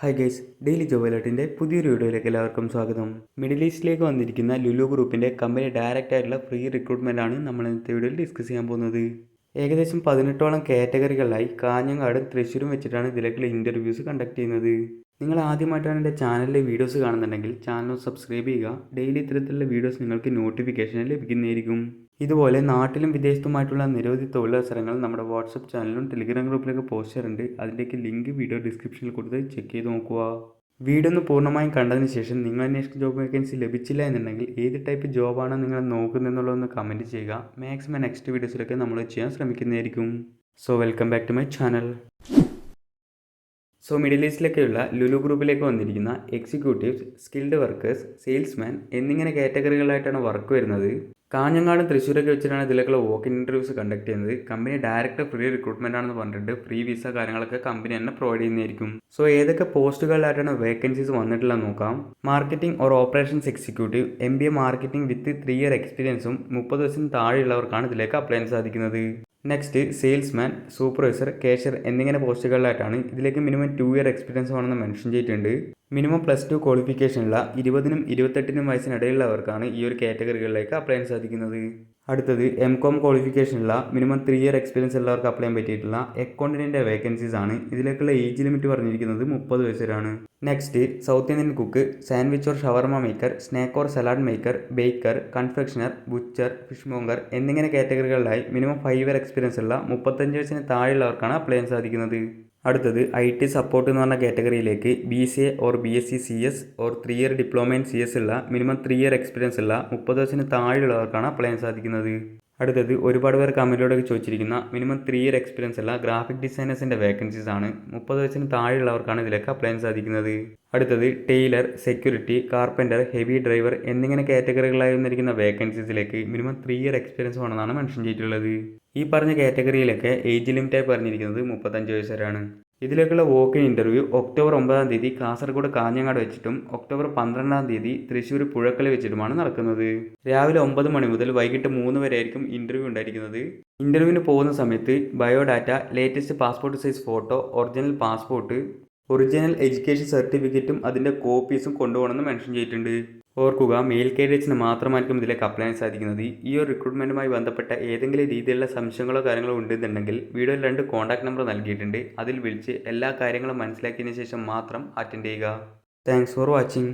Hi guys daily ജോബലറ്റിന്റെ പുതിയൊരു വീഡിയോയിലേക്ക് എല്ലാവർക്കും സ്വാഗതം. മിഡിൽ ഈസ്റ്റിലേക്ക് വന്നിരിക്കുന്ന ലുലു ഗ്രൂപ്പിന്റെ കമ്പനി ഡയറക്റ്റ് ആയിട്ടുള്ള ഫ്രീ റിക്രൂട്ട്മെന്റ് ആണ് നമ്മൾ ഇന്നത്തെ വീഡിയോയിൽ ഡിസ്കസ് ചെയ്യാൻ പോകുന്നത്. ഏകദേശം പതിനെട്ടോളം കാറ്റഗറികളിലായി കാഞ്ഞങ്ങാടും തൃശ്ശൂരും വെച്ചിട്ടാണ് ഇതിലേക്കുള്ള ഇന്റർവ്യൂസ് കണ്ടക്ട് ചെയ്യുന്നത്. നിങ്ങൾ ആദ്യമായിട്ടാണ് എന്റെ ചാനലിലെ വീഡിയോസ് കാണുന്നുണ്ടെങ്കിൽ ചാനൽ സബ്സ്ക്രൈബ് ചെയ്യുക. ഡെയിലി ഇത്തരത്തിലുള്ള വീഡിയോസ് നിങ്ങൾക്ക് നോട്ടിഫിക്കേഷൻ ലഭിക്കുന്നതായിരിക്കും. ഇതുപോലെ നാട്ടിലും വിദേശത്തുമായിട്ടുള്ള നിരവധി തൊഴിലവസരങ്ങൾ നമ്മുടെ വാട്സപ്പ് ചാനലിലും ടെലിഗ്രാം ഗ്രൂപ്പിലൊക്കെ പോസ്റ്റ് ചെയ്യാറുണ്ട്. അതിന്റെയൊക്കെ ലിങ്ക് വീഡിയോ ഡിസ്ക്രിപ്ഷനിൽ കൊടുത്ത് ചെക്ക് ചെയ്ത് നോക്കുക. വീഡിയോ ഒന്ന് പൂർണമായും കണ്ടതിന് ശേഷം നിങ്ങൾ അന്വേഷിക്കുന്ന ജോബ് വേക്കൻസി ലഭിച്ചില്ല എന്നുണ്ടെങ്കിൽ ഏത് ടൈപ്പ് ജോബാണ് നിങ്ങൾ നോക്കുന്നതെന്നുള്ളതൊന്ന് കമന്റ് ചെയ്യുക. മാക്സിമം നെക്സ്റ്റ് വീഡിയോസിലൊക്കെ നമ്മൾ ചെയ്യാൻ ശ്രമിക്കുന്നതായിരിക്കും. So welcome back to my channel. So middle ഈസ്റ്റിലേക്കുള്ള Lulu ഗ്രൂപ്പിലേക്ക് വന്നിരിക്കുന്ന എക്സിക്യൂട്ടീവ്സ് സ്കിൽഡ് വർക്കേഴ്സ് സെയിൽസ്മാൻ എന്നിങ്ങനെ കാറ്റഗറികളായിട്ടാണ് വർക്ക് വരുന്നത്. കാഞ്ഞങ്ങാടും തൃശ്ശൂരൊക്കെ വെച്ചിട്ടാണ് ഇതിലേക്കുള്ള വോക്ക് ഇന്റർവ്യൂസ് കണ്ടക്ട് ചെയ്യുന്നത്. കമ്പനി ഡയറക്റ്റ് ഫ്രീ റിക്രൂട്ട്മെന്റ് ആണെന്ന് പറഞ്ഞിട്ട് ഫ്രീ വിസ കാര്യങ്ങളൊക്കെ കമ്പനി തന്നെ പ്രൊവൈഡ് ചെയ്യുന്നതായിരിക്കും. സോ ഏതൊക്കെ പോസ്റ്റുകളിലായിട്ടാണ് വേക്കൻസീസ് വന്നിട്ടുള്ള നോക്കാം. Marketing or operations executive M B A marketing with three year എക്സ്പീരിയൻസും മുപ്പത് വയസ്സിന് താഴെയുള്ളവർക്കാണ് ഇതിലേക്ക് അപ്ലൈ ചെയ്യാൻ സാധിക്കുന്നത്. നെക്സ്റ്റ് സെയിൽസ്മാൻ സൂപ്പർവൈസർ കാഷ്യർ എന്നിങ്ങനെ പോസ്റ്റുകളിലായിട്ടാണ് ഇതിലേക്ക് മിനിമം ടു ഇയർ എക്സ്പീരിയൻസ് വേണമെന്ന് മെൻഷൻ ചെയ്തിട്ടുണ്ട്. മിനിമം പ്ലസ് ടു ക്വാളിഫിക്കേഷനുള്ള ഇരുപതിനും ഇരുപത്തെട്ടിനും വയസ്സിനിടയിലുള്ളവർക്കാണ് ഈ ഒരു കാറ്റഗറികളിലേക്ക് അപ്ലൈ ചെയ്യാൻ സാധിക്കുന്നത്. അടുത്തത് എം കോം ക്വാളിഫിക്കേഷനുള്ള മിനിമം ത്രീ ഇയർ എക്സ്പീരിയൻസ് ഉള്ളവർക്ക് അപ്ലൈ ചെയ്യാൻ പറ്റിയിട്ടുള്ള അക്കൗണ്ടിന്റെ വേക്കൻസീസ് ആണ്. ഇതിലേക്കുള്ള ഏജ് ലിമിറ്റ് പറഞ്ഞിരിക്കുന്നത് മുപ്പത് വയസ്സരാണ് next south Indian cook sandwich or shawarma maker snack or salad maker baker confectioner butcher fishmonger എന്നിങ്ങനെ കാറ്റഗറികളിലായി മിനിമം ഫൈവ് ഇയർ എക്സ്പീരിയൻസ് ഉള്ള മുപ്പത്തഞ്ച് വയസ്സിന് താഴെയുള്ളവർക്കാണ് അപ്ലൈ ചെയ്യാൻ സാധിക്കുന്നത്. അടുത്തത് ഐ ടി സപ്പോർട്ട് എന്ന് പറഞ്ഞ കാറ്റഗറിയിലേക്ക് B C A or B S C C S or three year diploma in C S ഉള്ള മിനിമം ത്രീ ഇയർ എക്സ്പീരിയൻസ് ഉള്ള മുപ്പത് വയസ്സിന് താഴെയുള്ളവർക്കാണ് അപ്ലൈ ചെയ്യാൻ സാധിക്കുന്നത്. അടുത്തത് ഒരുപാട് പേർ കമന്റിലൂടെ ചോദിച്ചിരിക്കുന്ന മിനിമം ത്രീ ഇയർ എക്സ്പീരിയൻസ് ഉള്ള ഗ്രാഫിക് ഡിസൈനേഴ്സിന്റെ വേക്കൻസീസ് ആണ്. മുപ്പത് വയസ്സിന് താഴെയുള്ളവർക്കാണ് ഇതിലേക്ക് അപ്ലൈ ചെയ്യാൻ സാധിക്കുന്നത്. അടുത്തത് tailor security carpenter heavy driver എന്നിങ്ങനെ കാറ്റഗറികളായി വന്നിരിക്കുന്ന വേക്കൻസീസിലേക്ക് മിനിമം ത്രീ ഇയർ എക്സ്പീരിയൻസ് വേണമെന്നാണ് മെൻഷൻ ചെയ്തിട്ടുള്ളത്. ഈ പറഞ്ഞ കാറ്റഗറിയിലൊക്കെ ഏജ് ലിമിറ്റായി പറഞ്ഞിരിക്കുന്നത് മുപ്പത്തഞ്ച് വയസ്സ് വരെയാണ്. ഇതിലേക്കുള്ള വോക്കിൻ ഇന്റർവ്യൂ ഒക്ടോബർ ഒമ്പതാം തീയതി കാസർഗോഡ് കാഞ്ഞങ്ങാട് വെച്ചിട്ടും ഒക്ടോബർ പന്ത്രണ്ടാം തീയതി തൃശ്ശൂർ പുഴക്കൽ വെച്ചിട്ടുമാണ് നടക്കുന്നത്. രാവിലെ ഒമ്പത് മണി മുതൽ വൈകിട്ട് മൂന്ന് വരെ ആയിരിക്കും ഇന്റർവ്യൂ ഉണ്ടായിരിക്കുന്നത് ഇന്റർവ്യൂവിന് പോകുന്ന സമയത്ത് biodata latest passport size photo original passport original education സർട്ടിഫിക്കറ്റും അതിന്റെ കോപ്പീസും കൊണ്ടുപോകണമെന്ന് മെൻഷൻ ചെയ്തിട്ടുണ്ട്. ഓർക്കുക മെയിൽ കാൻഡിഡേറ്റ്സിന് മാത്രമായിരിക്കും ഇതിലേക്ക് അപ്ലൈ ചെയ്യാൻ സാധിക്കുന്നത്. ഈ ഒരു റിക്രൂട്ട്മെന്റുമായി ബന്ധപ്പെട്ട ഏതെങ്കിലും രീതിയിലുള്ള സംശയങ്ങളോ കാര്യങ്ങളോ ഉണ്ടെന്നുണ്ടെങ്കിൽ വീഡിയോയിൽ രണ്ട് കോൺടാക്ട് നമ്പർ നൽകിയിട്ടുണ്ട്. അതിൽ വിളിച്ച് എല്ലാ കാര്യങ്ങളും മനസ്സിലാക്കിയതിന് ശേഷം മാത്രം അറ്റൻഡ് ചെയ്യുക. Thanks for watching